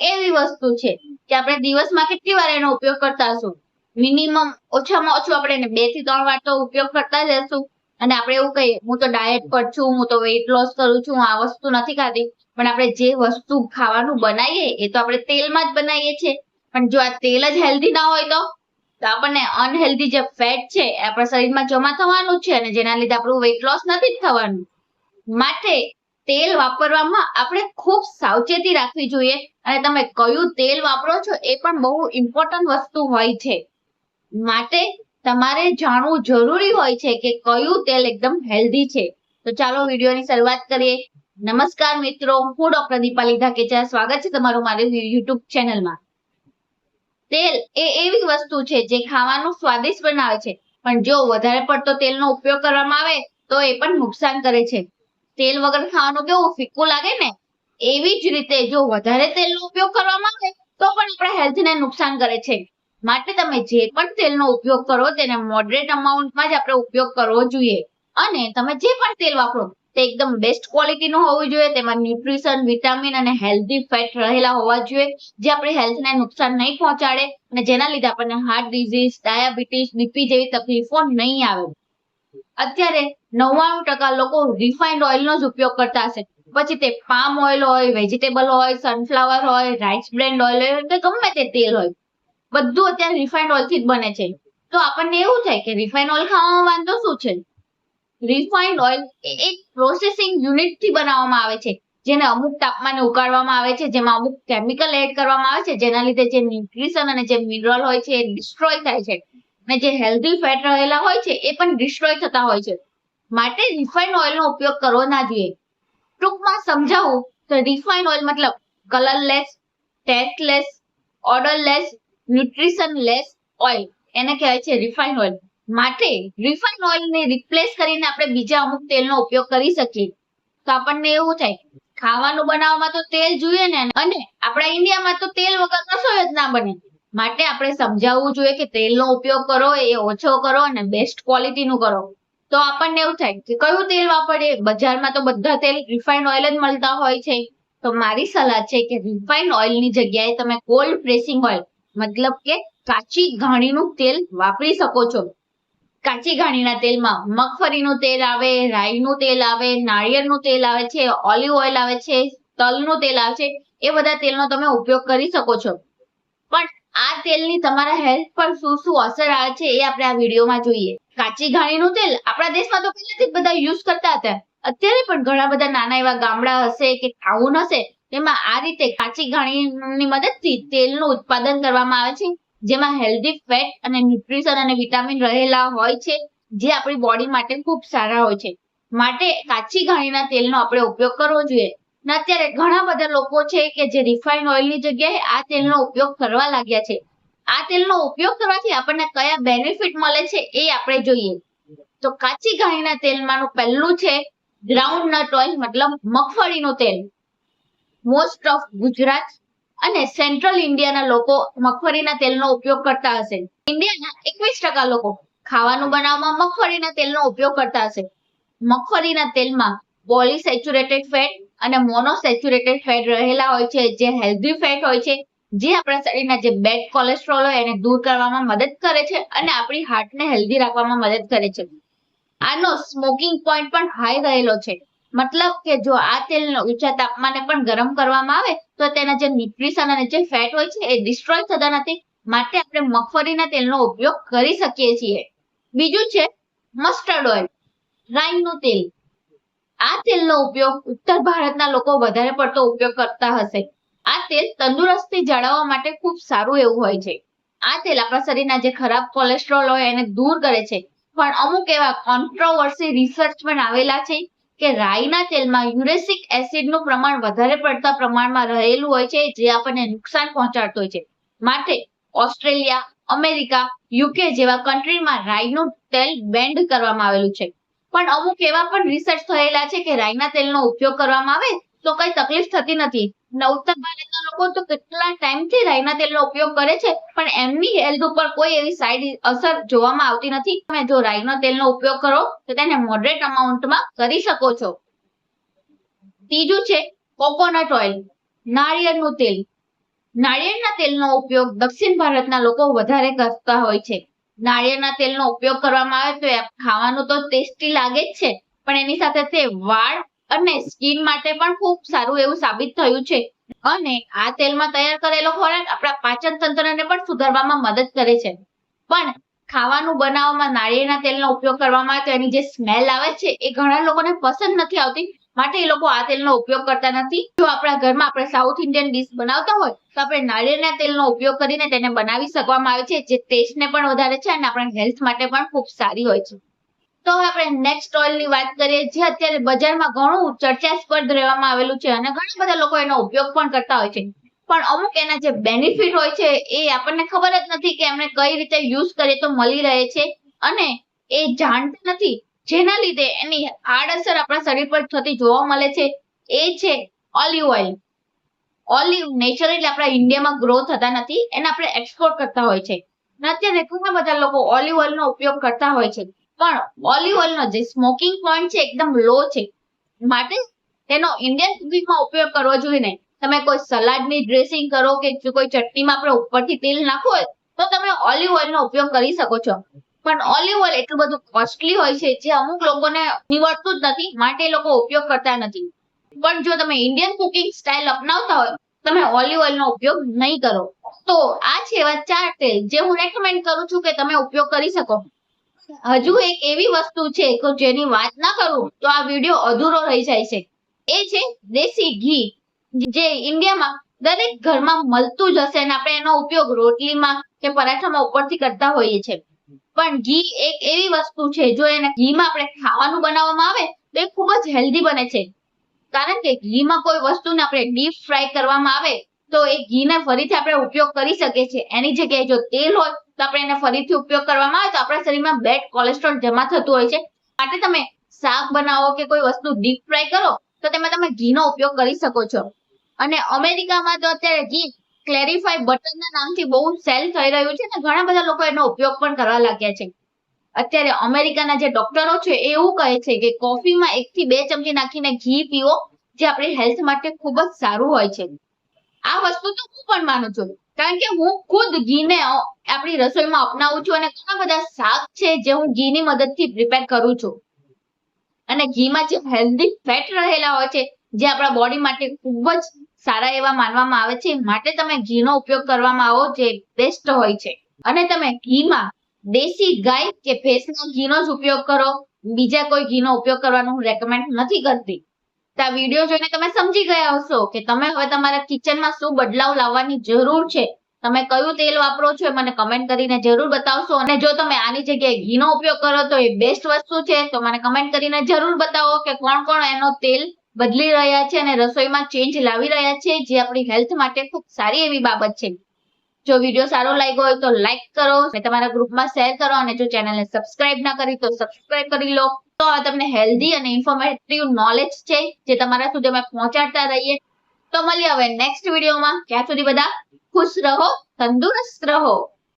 એવી વસ્તુ છે કે આપણે દિવસમાં કેટલી વાર એનો ઉપયોગ કરતા હશું? મિનિમમ ઓછામાં ઓછું આપણે એને બેથી ત્રણ વાર તો ઉપયોગ કરતા જ હશું. અને આપણે એવું કહીએ, હું તો ડાયટ પર છું, હું તો વેઇટ લોસ કરું છું આ વસ્તુ નથી ખાતી પણ આપણે જે વસ્તુ ખાવાનું બનાવીએ, એ તો આપણે તેલમાં જ બનાવીએ છીએ. પણ જો આ તેલ જ હેલ્ધી ના હોય તો? આપણને અનહેલ્ધી જે ફેટ છે, એ આપણા શરીરમાં જમા થવાનું છે અને જેના લીધે આપણું વેઇટ લોસ નથી થવાનું. માટે તેલ વાપરવામાં આપણે ખૂબ સાવચેતી રાખવી જોઈએ. અને તમે કયું તેલ વાપરો છો એ પણ બહુ ઇમ્પોર્ટન્ટ વસ્તુ હોય છે. માટે તમારે જાણવું જરૂરી હોય છે કે કયું તેલ એકદમ હેલ્ધી છે. તો ચાલો વિડીયોની શરૂઆત કરીએ. નમસ્કાર મિત્રો, હું ડોક્ટર દીપાલી ધાકેચા સ્વાગત છે તમારું મારી યુટ્યુબ ચેનલમાં તેલ એ એવી વસ્તુ છે જે ખાવાનું સ્વાદિષ્ટ બનાવે છે. પણ જો વધારે પડતો તેલનો ઉપયોગ કરવામાં આવે તો એ પણ નુકસાન કરે છે. તેલ વગર ખાવાનું કેવું ફીકું લાગે ને? એવી જ રીતે જો વધારે તેલનો ઉપયોગ કરવામાં આવે, તો પણ આપણા હેલ્થને નુકસાન કરે છે. માટે તમે જે પણ તેલનો ઉપયોગ કરો, તેને મોડરેટ અમાઉન્ટમાં જ આપણે ઉપયોગ કરવો જોઈએ. અને તમે જે પણ તેલ વાપરો, તે એકદમ બેસ્ટ ક્વોલિટીનું હોવું જોઈએ, તેમાં ન્યુટ્રિશન વિટામિન અને હેલ્ધી ફેટ રહેલા હોવા જોઈએ, જે આપણી હેલ્થને નુકસાન નહીં પહોંચાડે અને જેના લીધે આપણને હાર્ટ ડિઝીઝ ડાયાબિટીસ બીપી જેવી તકલીફો નહીં આવે. અત્યારે નવ્વાણું ટકા લોકો રિફાઇન્ડ ઓઇલનો જ ઉપયોગ કરતા હશે. પછી તે પામ ઓઇલ હોય વેજીટેબલ હોય સનફ્લાવર હોય રાઈસ બ્રેન્ડ ઓઇલ હોય, કે ગમે તે તેલ હોય, બધું અત્યારે રિફાઇન્ડ ઓઇલથી જ બને છે. તો આપણને એવું થાય કે રિફાઇન્ડ ઓઇલ ખાવામાં વાંધો શું છે? રિફાઇન્ડ ઓઇલ એ એક પ્રોસેસિંગ યુનિટથી બનાવવામાં આવે છે. જેને અમુક તાપમાને ઉકાળવામાં આવે છે, જેમાં અમુક કેમિકલ એડ કરવામાં આવે છે, જેના લીધે જે ન્યુટ્રિશન અને જે મિનરલ હોય છે એ ડિસ્ટ્રોય થાય છે. અને જે હેલ્ધી ફેટ રહેલા હોય છે, એ પણ ડિસ્ટ્રોય થતા હોય છે. માટે રિફાઇન્ડ ઓઇલનો ઉપયોગ કરવો ના જોઈએ. ટૂંકમાં સમજાવું તો રિફાઇન્ડ ઓઇલ મતલબ colourless tasteless odourless nutrition less oil એને કહેવાય છે રિફાઇન્ડ ઓઇલ માટે રિફાઇન્ડ ઓઇલને રિપ્લેસ કરીને આપણે બીજા અમુક તેલનો ઉપયોગ કરી શકીએ. તો આપણને એવું થાય, ખાવાનું બનાવવામાં તો તેલ જોઈએ ને અને આપણા ઇન્ડિયામાં તો તેલ વગર કશો જ ના બને. માટે આપણે સમજાવવું જોઈએ કે તેલનો ઉપયોગ કરો, એ ઓછો કરો અને બેસ્ટ ક્વોલિટીનું કરો. તો આપણને એવું થાય કે કયું તેલ વાપરીએ? બજારમાં તો બધા તેલ રિફાઇન્ડ ઓઇલ જ મળતા હોય છે. તો મારી સલાહ છે કે રિફાઇન્ડ ઓઇલની જગ્યાએ તમે કોલ્ડ પ્રેસિંગ ઓઇલ મતલબ કે કાચી ઘાણીનું તેલ વાપરી શકો છો. કાચી ઘાણીના તેલમાં મગફળીનું તેલ આવે, રાઈનું તેલ આવે, નાળિયેરનું તેલ આવે છે, ઓલિવ ઓઇલ આવે છે, તલનું તેલ આવે છે. એ બધા તેલનો તમે ઉપયોગ કરી શકો છો. પણ આ તેલની તમારા હેલ્થ પર શું શું અસર આવે છે એ આપણે આ વિડીયોમાં જોઈએ. કાચી ઘાણીનું તેલ આપણા દેશમાં તો પહેલેથી જ બધા યુઝ કરતા હતા. અત્યારે પણ ઘણા બધા નાના એવા ગામડા હશે કે ટાઉન હશે તેમાં આ રીતે કાચી ઘાણીની મદદથી તેલનું ઉત્પાદન કરવામાં આવે છે. જેમાં હેલ્ધી ફેટ અને ન્યુટ્રિશન અને વિટામિન રહેલા હોય છે, જે આપણી બોડી માટે ખૂબ સારા હોય છે. માટે કાચી ઘાણીના તેલનો આપણે ઉપયોગ કરવો જોઈએ. અને અત્યારે ઘણા બધા લોકો છે કે જે રિફાઇન ઓઇલની જગ્યાએ આ તેલનો ઉપયોગ કરવા લાગ્યા છે. આ તેલનો ઉપયોગ કરવાથી આપણને કયા બેનિફિટ મળે છે એ આપણે જોઈએ. તો કાચી ઘાણીના તેલમાંનું પહેલું છે ગ્રાઉન્ડ નટ ઓઇલ મતલબ મગફળીનું તેલ. મોસ્ટ ઓફ ગુજરાત અને સેન્ટ્રલ ઇન્ડિયાના લોકો મગફળીના તેલનો ઉપયોગ કરતા હશે. ઇન્ડિયાના એકવીસ ટકા લોકો ખાવાનું બનાવવામાં મગફળીના તેલનો ઉપયોગ કરતા હશે. મગફળીના તેલમાં પોલીસેચ્યુરેટેડ ફેટ અને મોનોસેચ્યુરેટેડ ફેટ રહેલા હોય છે, જે હેલ્ધી ફેટ હોય છે, જે આપણા શરીરના જે બેડ કોલેસ્ટ્રોલ હોય એને દૂર કરવામાં મદદ કરે છે અને આપણી હાર્ટને હેલ્ધી રાખવામાં મદદ કરે છે. આનો સ્મોકિંગ પોઈન્ટ પણ હાઈ રહેલો છે. મતલબ કે જો આ તેલને ઊંચા તાપમાને પણ ગરમ કરવામાં આવે, તો તેના જે ન્યુટ્રિશન અને જે ફેટ હોય છે એ ડિસ્ટ્રોય થતા નથી. માટે આપણે મગફળીના તેલનો ઉપયોગ કરી શકીએ છીએ. બીજું છે મસ્ટર્ડ ઓઇલ રાઈનું તેલ. આ તેલનો ઉપયોગ ઉત્તર ભારતના લોકો વધારે પડતો ઉપયોગ કરતા હશે. આ તેલ તંદુરસ્તી જાળવવા માટે ખૂબ સારું એવું હોય છે. આ તેલ આપણા શરીરના જે ખરાબ કોલેસ્ટ્રોલ હોય એને દૂર કરે છે. પણ અમુક એવા કોન્ટ્રોવર્સી રિસર્ચ પણ આવેલા છે કે રાઈના તેલમાં યુરેસિક એસિડનું પ્રમાણ વધારે પડતા પ્રમાણમાં રહેલું હોય છે જે આપણને નુકસાન પહોંચાડતું હોય છે. માટે ઓસ્ટ્રેલિયા, અમેરિકા, યુકે જેવા કન્ટ્રીમાં રાઈનું તેલ બેન્ડ કરવામાં આવેલું છે. પણ અમુક એવા પણ રિસર્ચ થયેલા છે કે રાઈના તેલનો ઉપયોગ કરવામાં આવે તો કઈ તકલીફ થતી નથી. નવતર ભારતના લોકો તો કેટલા ટાઈમથી રાઈના તેલનો ઉપયોગ કરે છે, પણ એમની હેલ્થ ઉપર કોઈ એવી સાઈડ અસર જોવામાં આવતી નથી. તમે જો રાઈનો તેલનો ઉપયોગ કરો, તો તેને મોડરેટ અમાઉન્ટમાં કરી શકો છો. ત્રીજું છે કોકોનટ ઓઇલ નાળિયેરનું તેલ. નાળિયેરના તેલનો ઉપયોગ દક્ષિણ ભારતના લોકો વધારે કરતા હોય છે. નાળિયેરના તેલનો ઉપયોગ કરવામાં આવે તો ખાવાનું તો ટેસ્ટી લાગે જ છે, પણ એની સાથે તે વાળ અને સ્કિન માટે પણ ખૂબ સારું એવું સાબિત થયું છે. અને આ તેલમાં તૈયાર કરેલો ખોરાક આપણા પાચન તંત્રને પણ સુધારવામાં મદદ કરે છે. પણ ખાવાનું બનાવવામાં નાળિયેરના તેલનો ઉપયોગ કરવામાં આવે તો એની જે સ્મેલ આવે છે એ ઘણા લોકોને પસંદ નથી આવતી માટે એ લોકો આ તેલનો ઉપયોગ કરતા નથી. જો આપણા ઘરમાં આપણે સાઉથ ઇન્ડિયન ડીશ બનાવતા હોય, તો આપણે નાળિયેરના તેલનો ઉપયોગ કરીને તેને બનાવી શકવામાં આવે છે, જે ટેસ્ટને પણ વધારે છે અને આપણા હેલ્થ માટે પણ ખૂબ સારી હોય છે. તો હવે આપણે નેક્સ્ટ ઓઇલની વાત કરીએ, જે અત્યારે બજારમાં ઘણું ચર્ચાસ્પદ રહેવામાં આવેલું છે અને ઘણા બધા લોકો એનો ઉપયોગ પણ કરતા હોય છે. પણ અમુક એના જે બેનિફિટ હોય છે, એ આપણને ખબર જ નથી કે એમને કઈ રીતે યુઝ કરીએ તો મળી રહે છે. અને એ જાણતા નથી જેના લીધે એની આડઅસર આપણા શરીર પર થતી જોવા મળે છે. એ છે ઓલિવ ઓઇલ ઓલિવ નેચરલી આપણા ઇન્ડિયામાં ગ્રો થતા નથી, એને આપણે એક્સપોર્ટ કરતા હોય છે. અત્યારે ઘણા બધા લોકો ઓલિવ ઓઇલનો ઉપયોગ કરતા હોય છે. પણ ઓલિવ ઓઇલનો જે સ્મોકિંગ પોઈન્ટ છે, એકદમ લો છે. માટે તેનો ઇન્ડિયન કુકિંગમાં ઉપયોગ કરવો જોઈએ નહીં. તમે કોઈ સલાડની ડ્રેસિંગ કરો કે કોઈ ચટણીમાં આપણે ઉપરથી તેલ નાખો તો તમે ઓલિવ ઓઇલનો ઉપયોગ કરી શકો છો. પણ ઓલિવ ઓઇલ એટલું બધું કોસ્ટલી હોય છે જે અમુક લોકોને નીવડતું જ નથી, માટે લોકો ઉપયોગ કરતા નથી. પણ જો તમે ઇન્ડિયન કુકિંગ સ્ટાઇલ અપનાવતા હોય, તમે ઓલિવ ઓઇલનો ઉપયોગ નહીં કરો. તો આ છે એવા ચાર તેલ જે હું રેકમેન્ડ કરું છું કે તમે ઉપયોગ કરી શકો. હજુ એક એવી વસ્તુ છે કે જેની વાત ના કરું, તો આ વીડિયો અધૂરો રહી જાય છે. એ છે દેશી ઘી, જે ઇન્ડિયામાં દરેક ઘરમાં મળતું જ હશે અને આપણે એનો ઉપયોગ રોટલીમાં કે પરાઠામાં ઉપરથી કરતા હોઈએ છીએ. પણ ઘી એક એવી વસ્તુ છે, જો એને ઘીમાં આપણે ખાવાનું બનાવવામાં આવે, તો એ ખૂબ જ હેલ્ધી બને છે. કારણ કે ઘીમાં કોઈ વસ્તુને આપણે ડીપ ફ્રાય કરવામાં આવે, તો એ ઘીને ફરીથી આપણે ઉપયોગ કરી શકીએ છીએ. એની જગ્યાએ જો તેલ હોય, તો આપણે એને ફરીથી ઉપયોગ કરવામાં આવે, તો આપણા શરીરમાં બેડ કોલેસ્ટ્રોલ જમા થતું હોય છે. માટે તમે શાક બનાવો કે કોઈ વસ્તુ ડીપ ફ્રાય કરો, તો તેમાં તમે ઘીનો ઉપયોગ કરી શકો છો. અને અમેરિકામાં તો અત્યારે ઘી ક્લેરિફાઈ બટરના નામથી બહુ સેલ થઈ રહ્યું છે અને ઘણા બધા લોકો એનો ઉપયોગ પણ કરવા લાગ્યા છે. અત્યારે અમેરિકાના જે ડોક્ટરો છે એ એવું કહે છે કે કોફીમાં એક થી બે ચમચી નાખીને ઘી પીવો, જે આપણી હેલ્થ માટે ખૂબ જ સારું હોય છે. આ વસ્તુ તો હું પણ માનું છું, કારણ કે હું ખુદ ઘીને આપણી રસોઈમાં અપનાવું છું અને ઘણા બધા શાક છે જે હું ઘીની મદદથી પ્રિપેર કરું છું. અને ઘીમાં જે હેલ્ધી ફેટ રહેલા હોય છે, જે આપણા બોડી માટે ખૂબ જ સારા એવા માનવામાં આવે છે. માટે તમે ઘીનો ઉપયોગ કરવામાં આવો જે બેસ્ટ હોય છે. અને તમે ઘીમાં દેશી ગાય કે ભેંસના ઘીનો જ ઉપયોગ કરો. બીજા કોઈ ઘીનો ઉપયોગ કરવાનો હું રેકમેન્ડ નથી કરતી. આ વીડિયો જોઈને તમે સમજી ગયા હશો કે તમે હવે તમારા કિચનમાં શું બદલાવ લાવવાની જરૂર છે. તમે કયું તેલ વાપરો છો એ મને કમેન્ટ કરીને જરૂર બતાવશો. અને જો તમે આની જગ્યાએ ઘીનો ઉપયોગ કરો તો એ બેસ્ટ વસ્તુ છે. તો મને કમેન્ટ કરીને જરૂર બતાવો કે કોણ કોણ એનો તેલ બદલી રહ્યા છે અને રસોઈમાં ચેન્જ લાવી રહ્યા છે, જે આપણી હેલ્થ માટે ખૂબ સારી એવી બાબત છે. જો વીડિયો સારો લાગ્યો હોય તો લાઈક કરો, અને તમારા ગ્રુપમાં શેર કરો, અને જો ચેનલને સબસ્ક્રાઇબ ના કરી તો સબસ્ક્રાઇબ કરી લો. તો આ તમને હેલ્ધી અને ઇન્ફોર્મેટિવ નોલેજ છે, જે તમારા સુધી અમે પહોંચાડતા રહીએ. તો મળીએ હવે નેક્સ્ટ વિડીયોમાં ત્યાં સુધી બધા ખુશ રહો, તંદુરસ્ત રહો.